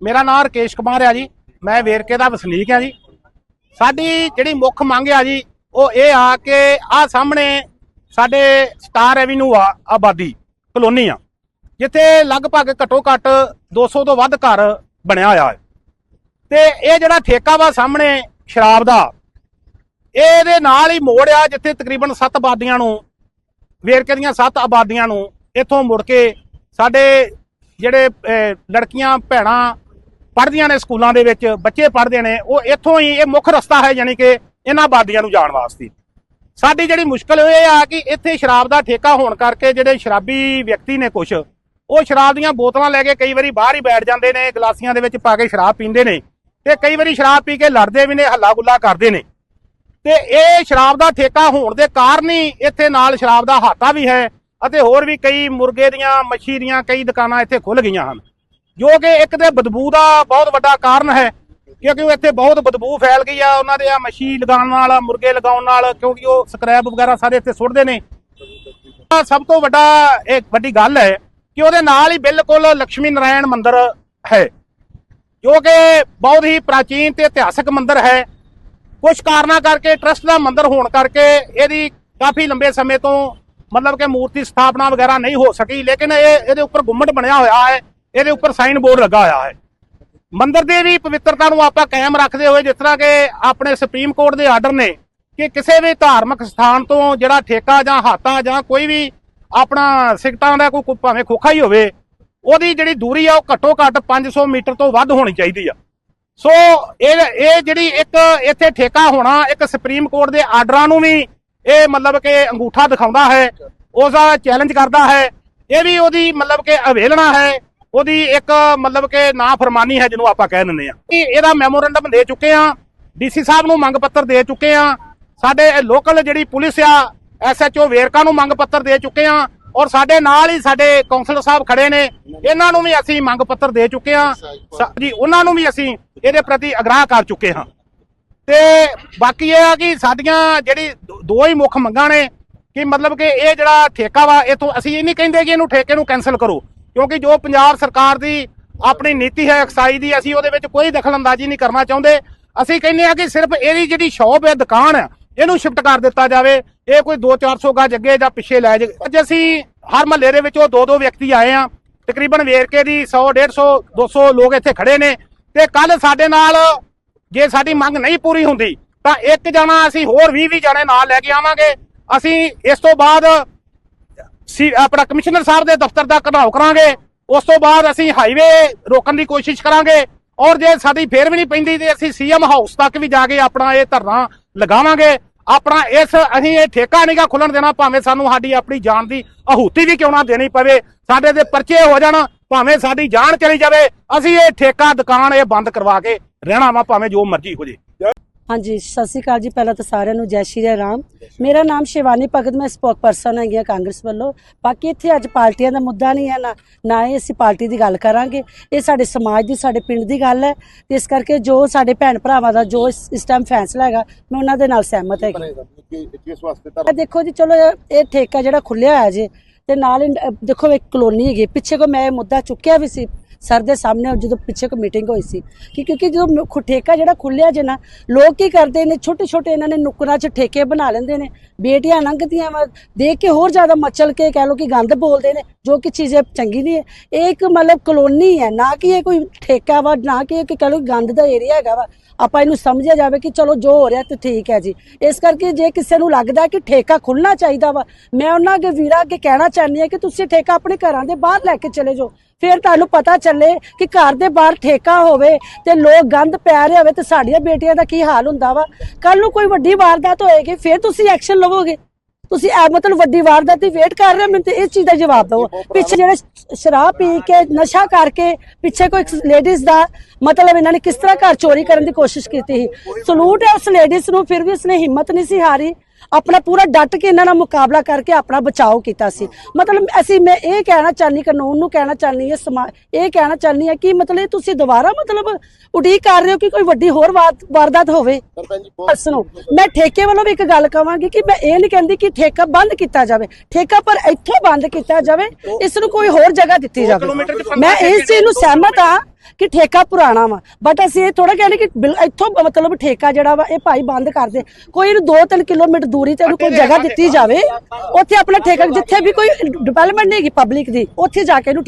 ਮੇਰਾ ਨਾਮ ਰਕੇਸ਼ ਕੁਮਾਰ ਆ ਜੀ। ਮੈਂ ਵੇਰਕੇ ਦਾ ਵਸਨੀਕ ਆ ਜੀ। ਸਾਡੀ ਜਿਹੜੀ ਮੁੱਖ ਮੰਗ ਆ ਜੀ, ਉਹ ਇਹ ਆ ਕਿ ਆ ਸਾਹਮਣੇ ਸਾਡੇ ਸਟਾਰ ਐਵੀਨਿਊ ਆ, ਆਬਾਦੀ ਕਲੋਨੀ ਆ, ਜਿੱਥੇ ਲਗਭਗ ਘੱਟੋ ਘੱਟ 200 ਤੋਂ ਵੱਧ ਘਰ ਬਣਿਆ ਹੋਇਆ ਹੈ। ਤੇ ਇਹ ਜਿਹੜਾ ਠੇਕਾ ਵਾ ਸਾਹਮਣੇ ਸ਼ਰਾਬ ਦਾ, ਇਹਦੇ ਨਾਲ ਹੀ ਮੋੜ ਆ, ਜਿੱਥੇ ਤਕਰੀਬਨ 7 ਆਬਾਦੀਆਂ ਨੂੰ, ਵੇਰਕੇ ਦੀਆਂ 7 ਆਬਾਦੀਆਂ ਨੂੰ ਇੱਥੋਂ ਮੁੜ ਕੇ ਸਾਡੇ ਜਿਹੜੇ ਲੜਕੀਆਂ, ਭੈਣਾਂ ਪੜ੍ਹਦੀਆਂ ਨੇ ਸਕੂਲਾਂ ਦੇ ਵਿੱਚ, ਬੱਚੇ ਪੜ੍ਹਦੇ ਨੇ, ਉਹ ਇੱਥੋਂ ਹੀ ਇਹ ਮੁੱਖ ਰਸਤਾ ਹੈ ਯਾਨੀ ਕਿ ਇਹਨਾਂ ਬਾਦੀਆਂ ਨੂੰ ਜਾਣ ਵਾਸਤੇ। ਸਾਡੀ ਜਿਹੜੀ ਮੁਸ਼ਕਲ ਇਹ ਆ ਕਿ ਇੱਥੇ ਸ਼ਰਾਬ ਦਾ ਠੇਕਾ ਹੋਣ ਕਰਕੇ ਜਿਹੜੇ ਸ਼ਰਾਬੀ ਵਿਅਕਤੀ ਨੇ ਕੁਛ, ਉਹ ਸ਼ਰਾਬ ਦੀਆਂ ਬੋਤਲਾਂ ਲੈ ਕੇ ਕਈ ਵਾਰੀ ਬਾਹਰ ਹੀ ਬੈਠ ਜਾਂਦੇ ਨੇ, ਗਲਾਸੀਆਂ ਦੇ ਵਿੱਚ ਪਾ ਕੇ ਸ਼ਰਾਬ ਪੀਂਦੇ ਨੇ ਤੇ ਕਈ ਵਾਰੀ ਸ਼ਰਾਬ ਪੀ ਕੇ ਲੜਦੇ ਵੀ ਨੇ ਹੱਲਾ ਗੁੱਲਾ ਕਰਦੇ ਨੇ। ਤੇ ਇਹ ਸ਼ਰਾਬ ਦਾ ਠੇਕਾ ਹੋਣ ਦੇ ਕਾਰਨ ਹੀ ਇੱਥੇ ਨਾਲ ਸ਼ਰਾਬ ਦਾ ਹਾਤਾ ਵੀ ਹੈ ਅਤੇ ਹੋਰ ਵੀ ਕਈ ਮੁਰਗੇ ਦੀਆਂ, ਮੱਛੀ ਦੀਆਂ ਕਈ ਦੁਕਾਨਾਂ ਇੱਥੇ ਖੁੱਲ ਗਈਆਂ ਹਨ। ਜੋ ਕਿ ਇੱਕ ਤੇ ਬਦਬੂ ਦਾ ਬਹੁਤ ਵੱਡਾ ਕਾਰਨ ਹੈ, ਕਿਉਂਕਿ ਉਹ ਇੱਥੇ ਬਹੁਤ ਬਦਬੂ ਫੈਲ ਗਈ ਆ, ਉਹਨਾਂ ਦੇ ਆ ਮੱਛੀ ਲਗਾਉਣ ਨਾਲ, ਮੁਰਗੇ ਲਗਾਉਣ ਨਾਲ, ਕਿਉਂਕਿ ਉਹ ਸਕ੍ਰੈਪ ਵਗੈਰਾ ਸਾਰੇ ਇੱਥੇ ਸੁੱਟਦੇ ਨੇ। ਆਹ ਸਭ ਤੋਂ ਵੱਡਾ ਇੱਕ ਵੱਡੀ ਗੱਲ ਹੈ ਕਿ ਉਹਦੇ ਨਾਲ ਹੀ ਬਿਲਕੁਲ ਲక్ష్ਮੀ ਨਾਰਾਇਣ ਮੰਦਿਰ ਹੈ, ਜੋ ਕਿ ਬਹੁਤ ਹੀ ਪ੍ਰਾਚੀਨ ਤੇ ਇਤਿਹਾਸਕ ਮੰਦਿਰ ਹੈ। ਕੁਝ ਕਾਰਨਾਂ ਕਰਕੇ ਟਰਸਟ ਦਾ ਮੰਦਿਰ ਹੋਣ ਕਰਕੇ ਇਹਦੀ ਕਾਫੀ ਲੰਬੇ ਸਮੇਂ ਤੋਂ ਮਤਲਬ ਕਿ ਮੂਰਤੀ ਸਥਾਪਨਾ ਵਗੈਰਾ ਨਹੀਂ ਹੋ ਸਕੀ, ਲੇਕਿਨ ਇਹ ਇਹਦੇ ਉੱਪਰ ਗੁੰਮਟ ਬਣਿਆ ਹੋਇਆ ਹੈ। ਇਹਦੇ ਉੱਪਰ ਸਾਈਨ ਬੋਰਡ ਲੱਗਾ ਹੋਇਆ ਹੈ। ਮੰਦਰ ਦੇ ਵੀ ਪਵਿੱਤਰਤਾ ਨੂੰ ਆਪਾਂ ਕਾਇਮ ਰੱਖਦੇ ਹੋਏ, ਜਿਸ ਤਰ੍ਹਾਂ ਕਿ ਆਪਣੇ ਸੁਪਰੀਮ ਕੋਰਟ ਦੇ ਆਰਡਰ ਨੇ ਕਿ ਕਿਸੇ ਵੀ ਧਾਰਮਿਕ ਸਥਾਨ ਤੋਂ ਜਿਹੜਾ ਠੇਕਾ ਜਾਂ ਹਾਤਾ ਜਾਂ ਕੋਈ ਵੀ ਆਪਣਾ ਸਿੱਕਟਾਂ ਦਾ ਕੋਈ ਕੋਈ ਭਾਵੇਂ ਖੋਖਾ ਹੀ ਹੋਵੇ, ਉਹਦੀ ਜਿਹੜੀ ਦੂਰੀ ਆ ਉਹ ਘੱਟੋ ਘੱਟ 500 ਮੀਟਰ ਤੋਂ ਵੱਧ ਹੋਣੀ ਚਾਹੀਦੀ ਆ। ਸੋ ਇਹ ਇਹ ਜਿਹੜੀ ਇੱਕ ਇੱਥੇ ਠੇਕਾ ਹੋਣਾ, ਇੱਕ ਸੁਪਰੀਮ ਕੋਰਟ ਦੇ ਆਰਡਰਾਂ ਨੂੰ ਵੀ ਇਹ ਮਤਲਬ ਕਿ ਅੰਗੂਠਾ ਦਿਖਾਉਂਦਾ ਹੈ ਉਸ ਦਾ ਚੈਲੰਜ ਕਰਦਾ ਹੈ। ਇਹ ਵੀ ਉਹਦੀ ਮਤਲਬ ਕਿ ਅਵੇਲਣਾ ਹੈ। ਉਹਦੀ ਇੱਕ ਮਤਲਬ ਕਿ ਨਾ ਫਰਮਾਨੀ ਹੈ ਜਿਹਨੂੰ ਆਪਾਂ ਕਹਿ ਦਿੰਦੇ ਆ ਇਹਦਾ ਮੈਮੋਰੈਂਡਮ ਦੇ ਚੁੱਕੇ ਆ ਡੀਸੀ ਸਾਹਿਬ ਨੂੰ ਮੰਗ ਪੱਤਰ ਦੇ ਚੁੱਕੇ ਆ ਸਾਡੇ ਲੋਕਲ ਜਿਹੜੀ ਪੁਲਿਸ ਆ ਐਸਐਚਓ ਵੇਰਕਾ ਨੂੰ ਮੰਗ ਪੱਤਰ ਦੇ ਚੁੱਕੇ ਆ ਔਰ ਸਾਡੇ ਨਾਲ ਹੀ ਸਾਡੇ ਕਾਉਂਸਲਰ ਸਾਹਿਬ ਖੜੇ ਨੇ, ਇਹਨਾਂ ਨੂੰ ਵੀ ਅਸੀਂ ਮੰਗ ਪੱਤਰ ਦੇ ਚੁੱਕੇ ਆ ਜੀ, ਉਹਨਾਂ ਨੂੰ ਵੀ ਅਸੀਂ ਇਹਦੇ ਪ੍ਰਤੀ ਅਗਰਾਹ ਕਰ ਚੁੱਕੇ ਹਾਂ। ਤੇ ਬਾਕੀ ਇਹ ਆ ਕਿ ਸਾਡੀਆਂ ਜਿਹੜੀ ਦੋ- ਦੋ ਹੀ ਮੁੱਖ ਮੰਗਾਂ ਨੇ, ਕਿ ਮਤਲਬ ਕਿ ਇਹ ਜਿਹੜਾ ਠੇਕਾ ਵਾ ਇਥੋਂ ਅਸੀਂ ਇਹ ਨਹੀਂ ਕਹਿੰਦੇ ਕਿ ਇਹਨੂੰ ਠੇਕੇ ਨੂੰ ਕੈਨਸਲ ਕਰੋ। ਕਿਉਂਕਿ ਜੋ ਪੰਜਾਬ ਸਰਕਾਰ ਦੀ ਆਪਣੀ ਨੀਤੀ ਹੈ, ਐਕਸਾਈਜ਼ ਦੀ, ਅਸੀਂ ਉਹਦੇ ਵਿੱਚ ਕੋਈ ਦਖਲਅੰਦਾਜ਼ੀ ਨਹੀਂ ਕਰਨਾ ਚਾਹੁੰਦੇ। ਅਸੀਂ ਕਹਿੰਦੇ ਆ ਕਿ ਸਿਰਫ ਇਹਦੀ ਜਿਹੜੀ ਸ਼ੌਪ ਹੈ, ਦੁਕਾਨ ਹੈ, ਇਹਨੂੰ ਸ਼ਿਫਟ ਕਰ ਦਿੱਤਾ ਜਾਵੇ। ਇਹ ਕੋਈ 2-400 ਗਜ ਅੱਗੇ ਜਾਂ ਪਿੱਛੇ ਲੈ ਜਾ ਅੱਜ ਅਸੀਂ ਹਰ ਮਹੱਲੇ ਦੇ ਵਿੱਚ ਉਹ ਦੋ ਦੋ ਵਿਅਕਤੀ ਆਏ ਆ ਤਕਰੀਬਨ ਵੇਰਕੇ ਦੀ 100 150 200 ਲੋਕ ਇੱਥੇ ਖੜੇ ਨੇ। ਤੇ ਕੱਲ ਸਾਡੇ ਨਾਲ ਜੇ ਸਾਡੀ ਮੰਗ ਨਹੀਂ ਪੂਰੀ ਹੁੰਦੀ, ਤਾਂ ਇੱਕ ਜਣਾ ਅਸੀਂ ਹੋਰ 20 20 ਜਣੇ ਨਾਲ ਲੈ ਕੇ ਆਵਾਂਗੇ। ਅਸੀਂ ਇਸ ਤੋਂ ਬਾਅਦ ਸੀ, ਆਪਣਾ ਕਮਿਸ਼ਨਰ ਸਾਹਿਬ ਦੇ ਦਫ਼ਤਰ ਦਾ ਘਟਾਓ ਕਰਾਂਗੇ। ਉਸ ਤੋਂ ਬਾਅਦ ਅਸੀਂ ਹਾਈਵੇ ਰੋਕਣ ਦੀ ਕੋਸ਼ਿਸ਼ ਕਰਾਂਗੇ। ਔਰ ਜੇ ਸਾਡੀ ਫੇਰ ਵੀ ਨਹੀਂ ਪੈਂਦੀ ਤੇ ਅਸੀਂ ਸੀਐਮ ਹਾਊਸ ਤੱਕ ਵੀ ਜਾ ਕੇ ਆਪਣਾ ਇਹ ਧਰਨਾ ਲਗਾਵਾਂਗੇ। ਆਪਣਾ ਇਸ, ਅਸੀਂ ਇਹ ਠੇਕਾ ਨਹੀਂਗਾ ਖੁੱਲਣ ਦੇਣਾ, ਭਾਵੇਂ ਸਾਨੂੰ ਸਾਡੀ ਆਪਣੀ ਜਾਨ ਦੀ ਆਹੂਤੀ ਵੀ ਕਿਉਂ ਨਾ ਦੇਣੀ ਪਵੇ, ਸਾਡੇ ਦੇ ਪਰਚੇ ਹੋ ਜਾਣ, ਭਾਵੇਂ ਸਾਡੀ ਜਾਨ ਚਲੀ ਜਾਵੇ, ਅਸੀਂ ਇਹ ਠੇਕਾ, ਦੁਕਾਨ ਇਹ ਬੰਦ ਕਰਵਾ ਕੇ ਰਹਿਣਾ ਵਾ, ਭਾਵੇਂ ਜੋ ਮਰਜ਼ੀ ਹੋ ਜੇ। ਹਾਂਜੀ ਸਤਿ ਸ਼੍ਰੀ ਅਕਾਲ ਜੀ। ਪਹਿਲਾਂ ਤਾਂ ਸਾਰਿਆਂ ਨੂੰ ਜੈ ਸ਼੍ਰੀ ਰਾਮ। ਮੇਰਾ ਨਾਮ ਸ਼ਿਵਾਨੀ ਭਗਤ ਮੈਂ ਸਪੋਕ ਪਰਸਨ ਹੈਗੀ ਆ ਕਾਂਗਰਸ ਵੱਲੋਂ। ਬਾਕੀ ਇੱਥੇ ਅੱਜ ਪਾਰਟੀਆਂ ਦਾ ਮੁੱਦਾ ਨਹੀਂ ਹੈ ਨਾ ਨਾ ਹੀ ਅਸੀਂ ਪਾਰਟੀ ਦੀ ਗੱਲ ਕਰਾਂਗੇ। ਇਹ ਸਾਡੇ ਸਮਾਜ ਦੀ ਸਾਡੇ ਪਿੰਡ ਦੀ ਗੱਲ ਹੈ। ਤੇ ਇਸ ਕਰਕੇ ਜੋ ਸਾਡੇ ਭੈਣ ਭਰਾਵਾਂ ਦਾ ਜੋ ਇਸ ਟਾਈਮ ਫੈਸਲਾ ਹੈਗਾ ਮੈਂ ਉਹਨਾਂ ਦੇ ਨਾਲ ਸਹਿਮਤ ਹੈਗੀ। ਦੇਖੋ ਜੀ ਚਲੋ ਇਹ ਠੇਕਾ ਜਿਹੜਾ ਖੁੱਲਿਆ ਹੋਇਆ ਜੇ ਤੇ ਨਾਲ ਹੀ, ਦੇਖੋ ਇੱਕ ਕਲੋਨੀ ਹੈਗੀ ਪਿੱਛੇ ਕੋ ਮੈਂ ਇਹ ਮੁੱਦਾ ਚੁੱਕਿਆ ਵੀ ਸੀ। ਸਰ ਦੇ ਸਾਹਮਣੇ ਜਦੋਂ ਪਿੱਛੇ ਕੋ ਮੀਟਿੰਗ ਹੋਈ ਸੀ ਕਿ ਕਿਉਂਕਿ ਜਦੋਂ ਠੇਕਾ ਜਿਹੜਾ ਖੁੱਲਿਆ ਜੇ ਨਾ, ਲੋਕ ਕੀ ਕਰਦੇ ਨੇ ਛੋਟੇ ਛੋਟੇ ਇਹਨਾਂ ਨੇ ਨੁਕਰਾਂ 'ਚ ਠੇਕੇ ਬਣਾ ਲੈਂਦੇ ਨੇ, ਬੇਟੀਆਂ ਲੰਘਦੀਆਂ ਵਾ, ਦੇਖ ਕੇ ਹੋਰ ਜ਼ਿਆਦਾ ਮਚਲ ਕੇ ਕਹਿ ਲੋ ਕਿ ਗੰਦ ਬੋਲਦੇ ਨੇ, ਜੋ ਕਿ ਚੀਜ਼ ਚੰਗੀ ਨਹੀਂ ਹੈ। ਇਹ ਇੱਕ ਮਤਲਬ ਕਲੋਨੀ ਹੈ, ਨਾ ਕਿ ਇਹ ਕੋਈ ਠੇਕਾ ਵਾ, ਨਾ ਕਿ ਇਹ ਕਿ ਕਹਿ ਲੋ ਗੰਦ ਦਾ ਏਰੀਆ ਹੈਗਾ ਵਾ। ਆਪਾਂ ਇਹਨੂੰ ਸਮਝਿਆ ਜਾਵੇ ਕਿ ਚਲੋ ਜੋ ਹੋ ਰਿਹਾ ਤੇ ਠੀਕ ਹੈ ਜੀ। ਇਸ ਕਰਕੇ ਜੇ ਕਿਸੇ ਨੂੰ ਲੱਗਦਾ ਕਿ ਠੇਕਾ ਖੁੱਲਣਾ ਚਾਹੀਦਾ ਵਾ, ਮੈਂ ਉਹਨਾਂ ਅੱਗੇ ਵੀਰਾਂ ਅੱਗੇ ਕਹਿਣਾ ਚਾਹੁੰਦੀ ਹਾਂ ਕਿ ਤੁਸੀਂ ਠੇਕਾ ਆਪਣੇ ਘਰਾਂ ਦੇ ਬਾਹਰ ਲੈ ਕੇ ਚਲੇ ਜਾਓ। ਫਿਰ ਤੁਹਾਨੂੰ ਪਤਾ ਚੱਲੇ ਕਿ ਘਰ ਦੇ ਬਾਹਰ ਠੇਕਾ ਹੋਵੇ ਤੇ ਲੋਕ ਗੰਦ ਪੈ ਰਿਹਾ ਹੋਵੇ ਤੇ ਸਾਡੀਆਂ ਬੇਟੀਆਂ ਦਾ ਕੀ ਹਾਲ ਹੁੰਦਾ ਵਾ। ਕੱਲ ਨੂੰ ਕੋਈ ਵੱਡੀ ਵਾਰਦਾਤ ਹੋਏਗੀ, ਫਿਰ ਤੁਸੀਂ ਐਕਸ਼ਨ ਲਵੋਗੇ। ਤੁਸੀਂ ਐ ਮਤਲਬ ਵੱਡੀ ਵਾਰਦਾਤ ਦੀ ਵੇਟ ਕਰ ਰਹੇ ਹੋ? ਮੈਨੂੰ ਤੇ ਇਸ ਚੀਜ਼ ਦਾ ਜਵਾਬ ਦਿਓ। ਪਿੱਛੇ ਜਿਹੜੇ ਸ਼ਰਾਬ ਪੀ ਕੇ ਨਸ਼ਾ ਕਰਕੇ ਪਿੱਛੇ ਕੋਈ ਲੇਡੀਜ਼ ਦਾ ਮਤਲਬ ਇਹਨਾਂ ਨੇ ਕਿਸ ਤਰ੍ਹਾਂ ਘਰ ਚੋਰੀ ਕਰਨ ਦੀ ਕੋਸ਼ਿਸ਼ ਕੀਤੀ ਸੀ? ਸਲੂਟ ਹੈ ਉਸ ਲੇਡੀਜ਼ ਨੂੰ ਫਿਰ ਵੀ ਉਸਨੇ ਹਿੰਮਤ ਨਹੀਂ ਸੀ ਹਾਰੀ। ਆਪਣਾ ਪੂਰਾ ਡਟ ਕੇ ਇਹਨਾਂ ਨਾਲ ਮੁਕਾਬਲਾ ਕਰਕੇ ਆਪਣਾ ਬਚਾਓ ਕੀਤਾ ਸੀ। ਮਤਲਬ ਅਸੀਂ ਮੈਂ ਇਹ ਕਹਿਣਾ ਚਾਹਨੀ ਕਾਨੂੰਨ ਨੂੰ ਕਹਿਣਾ ਚਾਹਨੀ ਹੈ ਸਮਾ ਇਹ ਕਹਿਣਾ ਚਾਹਨੀ ਹੈ ਕਿ ਮਤਲਬ ਤੁਸੀਂ ਦੁਬਾਰਾ ਮਤਲਬ ਉਡੀਕ ਕਰ ਰਹੇ ਹੋ ਕਿ ਕੋਈ ਵੱਡੀ ਹੋਰ ਵਾਰ- ਵਾਰਦਾਤ ਹੋਵੇ? ਸੁਣੋ ਮੈਂ ਠੇਕੇ ਵੱਲੋਂ ਵੀ ਇੱਕ ਗੱਲ ਕਵਾਂਗੀ ਕਿ ਮੈਂ ਇਹ ਨਹੀਂ ਕਹਿੰਦੀ ਕਿ ਠੇਕਾ ਬੰਦ ਕੀਤਾ ਜਾਵੇ। ਠੇਕਾ ਪਰ ਇੱਥੇ ਬੰਦ ਕੀਤਾ ਜਾਵੇ ਇਸ ਨੂੰ ਕੋਈ ਹੋਰ ਜਗ੍ਹਾ ਦਿੱਤੀ ਜਾਵੇ। ਮੈਂ ਇਸ ਚੀਜ਼ ਨੂੰ ਸਹਿਮਤ ਹਾਂ ਕਿ ਠੇਕਾ ਪੁਰਾਣਾ ਵਾ। ਬਟ ਅਸੀਂ ਇਹ ਥੋੜਾ ਕਹਿੰਦੇ ਕਿ ਬਿਲ- ਇੱਥੋਂ ਮਤਲਬ ਠੇਕਾ ਜਿਹੜਾ ਵਾ, ਇਹ ਭਾਈ ਬੰਦ ਕਰ ਦੇ। ਕੋਈ ਇਹਨੂੰ 2-3 ਕਿਲੋਮੀਟਰ ਦੂਰੀ ਤੇ ਇਹਨੂੰ ਕੋਈ ਜਗ੍ਹਾ ਦਿੱਤੀ ਜਾਵੇ, ਉੱਥੇ ਆਪਣਾ ਠੇਕਾ ਜਿੱਥੇ ਵੀ ਕੋਈ ਡਿਵੈਲਪਮੈਂਟ ਨਹੀਂ ਹੈਗੀ ਪਬਲਿਕ ਦੀ, ਉੱਥੇ ਜਾ ਕੇ ਇਹਨੂੰ